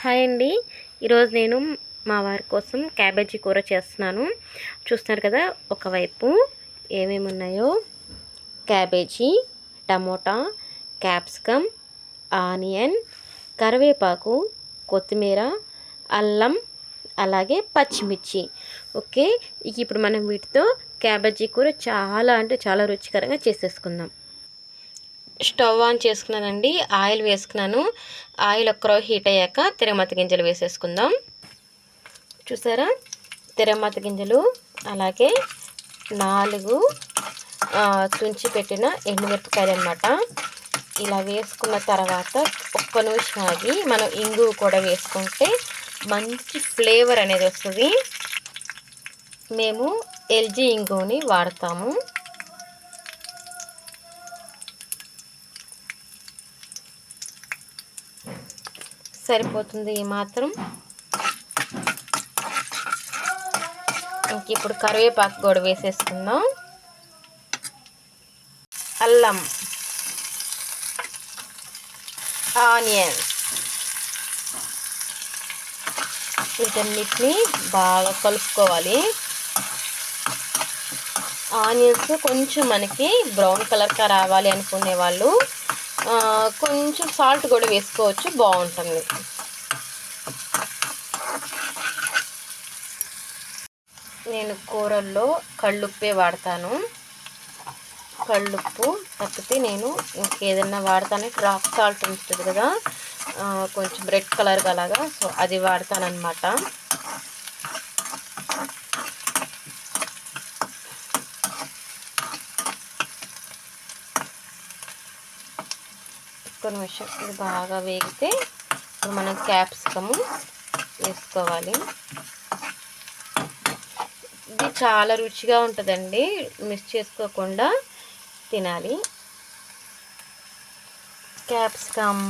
Hi అండి. ఈరోజు నేను మా వారి కోసం క్యాబేజీ కూర చేస్తున్నాను. చూస్తున్నారు కదా ఒకవైపు ఏమేమి ఉన్నాయో? క్యాబేజీ టమోటా క్యాప్సికమ్ ఆనియన్ కరివేపాకు కొత్తిమీర అల్లం అలాగే పచ్చిమిర్చి. ఓకే ఇక ఇప్పుడు మనం వీటితో క్యాబేజీ కూర చాలా అంటే చాలా రుచికరంగా చేసేసుకుందాం. స్టవ్ ఆన్ చేసుకున్నానండి. ఆయిల్ వేసుకున్నాను. ఆయిల్ ఒక్కరో హీట్ అయ్యాక తిరమత గింజలు వేసేసుకుందాం. చూసారా? తిరమత గింజలు అలాగే నాలుగు తుంచి పెట్టిన ఎండుమిరపకాయలు అనమాట ఇలా వేసుకున్న తర్వాత ఒక్క నిమిషం ఆగి మనం ఇంగు కూడా వేసుకుంటే మంచి ఫ్లేవర్ అనేది వస్తుంది. మేము ఎల్జీ ఇంగుని వాడతాము. సరిపోతుంది ఈ మాత్రం. ఇంక ఇప్పుడు కరివేపాకు కూడా వేసేసుకుందాం. అల్లం ఆనియన్స్ వీటన్నిటిని బాగా కలుపుకోవాలి. ఆనియన్స్ కొంచెం మనకి బ్రౌన్ కలర్గా రావాలి అనుకునే వాళ్ళు. కొంచెం సాల్ట్ కూడా వేసుకోవచ్చు బాగుంటుంది. నేను కూరల్లో కళ్ళుప్పే వాడతాను. కళ్ళుప్పు తప్పితే నేను ఇంకేదన్నా వాడతాను రాక్ సాల్ట్ ఉంటుంది కదా కొంచెం రెడ్ కలర్గా అలాగా సో అది వాడతానమాట ఒక్క నిమిషం ఇది బాగా వేగితే ఇప్పుడు మనం క్యాప్సికము వేసుకోవాలి. ఇది చాలా రుచిగా ఉంటుందండి. మిస్ చేసుకోకుండా తినాలి. క్యాప్సికమ్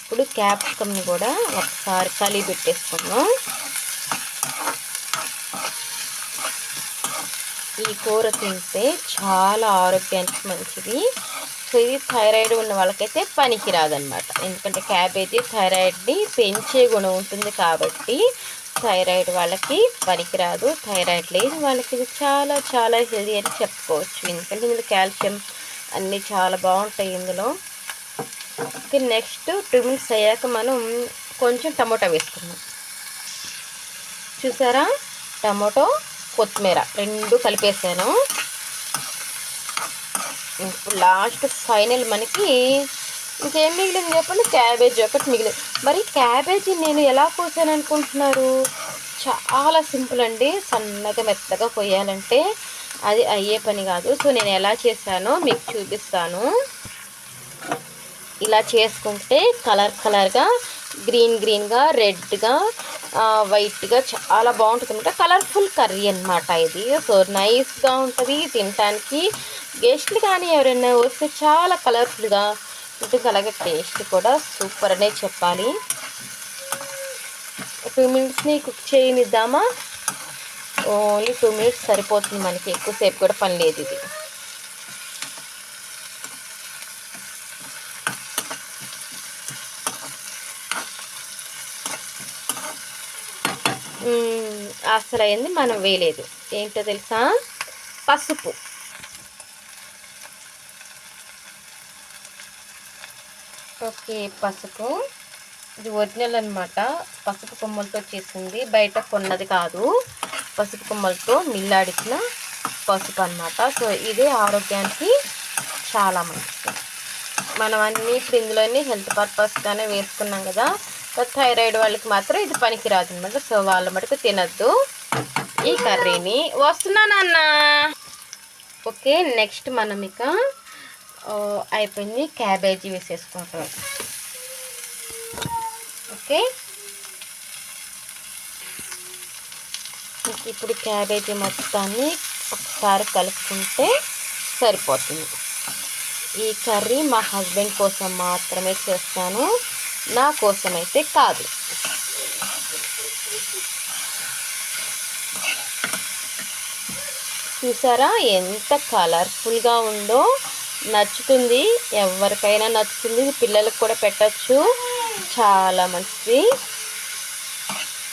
ఇప్పుడు క్యాప్సికమ్ని కూడా ఒకసారి కలిగి పెట్టేసుకున్నాం ఈ కూర తింటే చాలా ఆరోగ్యానికి మంచిది. సో ఇది థైరాయిడ్ ఉన్న వాళ్ళకైతే పనికిరాదనమాట ఎందుకంటే క్యాబేజీ థైరాయిడ్ని పెంచే గుణం ఉంటుంది కాబట్టి థైరాయిడ్ వాళ్ళకి పనికిరాదు. థైరాయిడ్ లేని వాళ్ళకి ఇది చాలా చాలా హెల్దీ అని చెప్పుకోవచ్చు. ఎందుకంటే ఇందులో కాల్షియం అన్నీ చాలా బాగుంటాయి ఇందులో. నెక్స్ట్ టూ మినిట్స్ అయ్యాక మనం కొంచెం టమోటా వేసుకుందాం. చూసారా? టమోటో కొత్తిమీర రెండు కలిపేసాను. లాస్ట్ ఫైనల్ మనకి ఇంకేం మిగిలింది చెప్పండి? క్యాబేజీ ఒకటి మిగిలింది. మరి క్యాబేజీ నేను ఎలా కోసాను అనుకుంటున్నారు? చాలా సింపుల్ అండి. సన్నగా మెత్తగా కొయ్యాలంటే అది అయ్యే పని కాదు. సో నేను ఎలా చేశానో మీకు చూపిస్తాను. ఇలా చేసుకుంటే కలర్ కలర్గా గ్రీన్ గ్రీన్గా రెడ్గా వైట్గా చాలా బాగుంటుంది. అనమాట కలర్ఫుల్ కర్రీ అనమాట ఇది. సో నైస్గా ఉంటుంది. తినటానికి గెస్ట్లు కానీ ఎవరైనా వస్తే చాలా కలర్ఫుల్గా ఉంటుంది. అలాగే టేస్ట్ కూడా సూపర్ అనే చెప్పాలి. టూ మినిట్స్ని కుక్ చేయనిద్దామా? ఓన్లీ టూ మినిట్స్ సరిపోతుంది మనకి. ఎక్కువసేపు కూడా పని లేదు ఇది. అసలు అయింది మనం వేయలేదు. ఏంటో తెలుసా? పసుపు. ఓకే పసుపు. ఇది ఒరిజినల్ అనమాట పసుపు కొమ్మలతో చేసింది. బయట కొన్నది కాదు. పసుపు కొమ్మలతో మిల్లాడిచిన పసుపు అనమాట సో ఇది ఆరోగ్యానికి చాలా మంచిది. మనం అన్నీ ఇప్పుడు ఇందులోనే హెల్త్ పర్పస్గానే వేసుకున్నాం కదా. థైరాయిడ్ వాళ్ళకి మాత్రం ఇది పనికిరాదు అనమాట సో వాళ్ళ మటుకు తినద్దు. ఈ కర్రీని. వస్తున్నానన్నా ఓకే నెక్స్ట్ మనం ఇక అయిపోయింది క్యాబేజీ వేసేసుకుంటాం ఓకే? ఇప్పుడు క్యాబేజీ మొత్తాన్ని ఒకసారి కలుపుకుంటే సరిపోతుంది. ఈ కర్రీ మా హస్బెండ్ కోసం మాత్రమే చేస్తాను నా కోసం అయితే కాదు. చూసారా ఎంత కలర్ఫుల్గా ఉందో? నచ్చుతుంది. ఎవరికైనా నచ్చుతుంది. పిల్లలకు కూడా పెట్టచ్చు. చాలా మంచిది.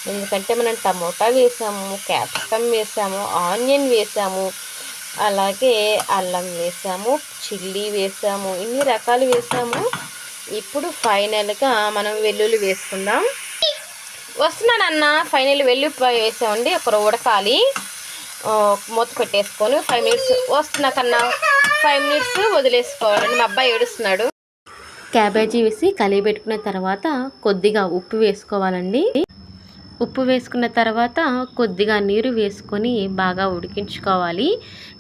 ఎందుకంటే మనం టమోటా వేసాము క్యాప్సికమ్ వేసాము ఆనియన్ వేసాము అలాగే అల్లం వేసాము చిల్లీ వేసాము ఇన్ని రకాలు వేసాము. ఇప్పుడు ఫైనల్గా మనం వెల్లుల్లి వేసుకుందాం. వస్తున్నానన్న ఫైనల్ వెల్లుల్లిపాయ వేసామండి. ఒక ఉడకాలి. మూత పెట్టేసుకొని ఫైవ్ మినిట్స్ వస్తున్నా కన్నా. ఫైవ్ మినిట్స్ వదిలేసుకోవాలండి మా అబ్బాయి ఏడుస్తున్నాడు. క్యాబేజీ వేసి కలిగి పెట్టుకున్న తర్వాత కొద్దిగా ఉప్పు వేసుకోవాలండి. ఉప్పు వేసుకున్న తర్వాత కొద్దిగా నీరు వేసుకొని బాగా ఉడికించుకోవాలి.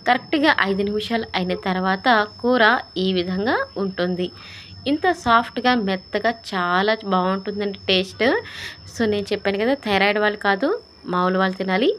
కరెక్ట్గా ఐదు నిమిషాలు అయిన తర్వాత కూర ఈ విధంగా ఉంటుంది. ఇంత సాఫ్ట్గా మెత్తగా చాలా బాగుంటుందండి టేస్ట్. సో నేను చెప్పాను కదా థైరాయిడ్ వాళ్ళు కాదు మామూలు వాళ్ళు తినాలి.